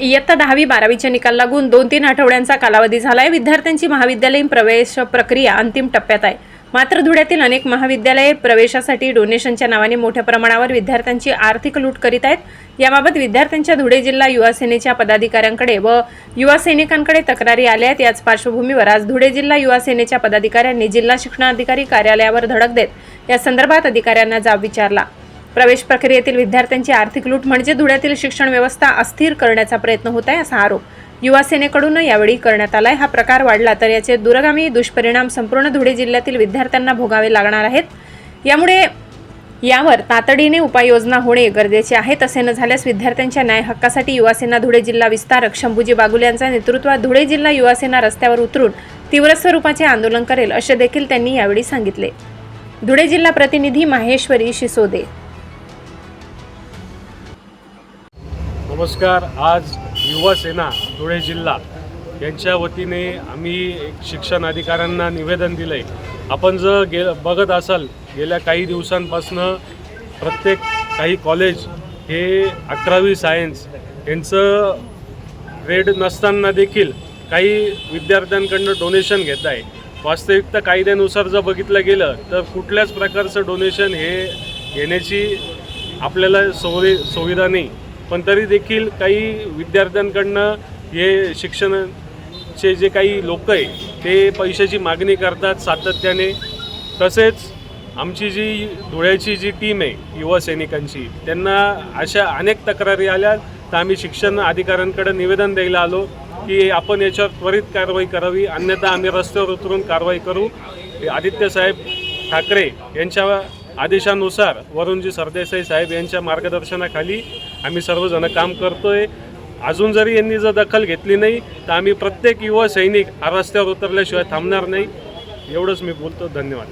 इयत्ता दहावी बारावीच्या निकाल लागून दोन तीन आठवड्यांचा कालावधी झालाय. विद्यार्थ्यांची महाविद्यालयीन प्रवेश प्रक्रिया अंतिम टप्प्यात आहे. मात्र धुळ्यातील अनेक महाविद्यालये प्रवेशासाठी डोनेशनच्या नावाने मोठ्या प्रमाणावर विद्यार्थ्यांची आर्थिक लूट करीत आहेत. याबाबत विद्यार्थ्यांच्या धुळे जिल्हा युवा सेनेच्या पदाधिकाऱ्यांकडे व युवा सैनिकांकडे तक्रारी आल्या आहेत. याच पार्श्वभूमीवर आज धुळे जिल्हा युवा सेनेच्या पदाधिकाऱ्यांनी जिल्हा शिक्षणाधिकारी कार्यालयावर धडक देत या संदर्भात अधिकाऱ्यांना जाब विचारला. प्रवेश प्रक्रियेतील विद्यार्थ्यांची आर्थिक लूट म्हणजे धुळ्यातील शिक्षण व्यवस्था अस्थिर करण्याचा प्रयत्न होत आहे असा आरोप युवा सेनेकडून यावेळी करण्यात आलाय. हा प्रकार वाढला तर याचे दूरगामी दुष्परिणाम संपूर्ण धुळे जिल्ह्यातील विद्यार्थ्यांना भोगावे लागणार आहेत. यामुळे यावर तातडीने उपाययोजना होणे गरजेचे आहे. तसे न झाल्यास विद्यार्थ्यांच्या न्याय हक्कासाठी युवासेना धुळे जिल्हा विस्तारक शंभूजी बागुल यांच्या नेतृत्वात धुळे जिल्हा युवासेना रस्त्यावर उतरून तीव्र स्वरूपाचे आंदोलन करेल असे देखील त्यांनी यावेळी सांगितले. धुळे जिल्हा प्रतिनिधी माहेश्वरी शिसोदे नमस्कार आज युवा सेना धुळे जिल्हा यांच्या वतीने आम्ही एक शिक्षण अधिकाऱ्यांना निवेदन दिलं आहे आपण जर गे बघत असाल गेल्या काही दिवसांपासनं प्रत्येक काही कॉलेज हे अकरावी सायन्स यांचं ग्रेड नसताना देखील काही विद्यार्थ्यांकडनं डोनेशन घेत आहे. वास्तविकता कायद्यानुसार जर बघितलं गेलं तर कुठल्याच प्रकारचं डोनेशन हे घेण्याची आपल्याला सोयी सुविधा नाही. पण तरी देखील काही विद्यार्थ्यांकडनं हे शिक्षणाचे जे काही लोक आहे ते पैशाची मागणी करतात सातत्याने. तसेच आमची जी धुळ्याची जी टीम आहे युवा सैनिकांची त्यांना अशा अनेक तक्रारी आल्या. तर आम्ही शिक्षण अधिकाऱ्यांकडे निवेदन द्यायला आलो की आपण याच्यावर त्वरित कारवाई करावी. अन्यथा आम्ही रस्त्यावर उतरून कारवाई करू. आदित्य आदित्यसाहेब ठाकरे यांच्या आदेशानुसार वरुणजी सरदेसाई साहेब यांच्या मार्गदर्शनाखाली आम्ही सर्वजण काम करतोय. अजून जरी यांनी जर दखल घेतली नाही तर आम्ही प्रत्येक युवा सैनिक हा रस्त्यावर उतरल्याशिवाय थांबणार नाही. एवढंच मी बोलतो. धन्यवाद.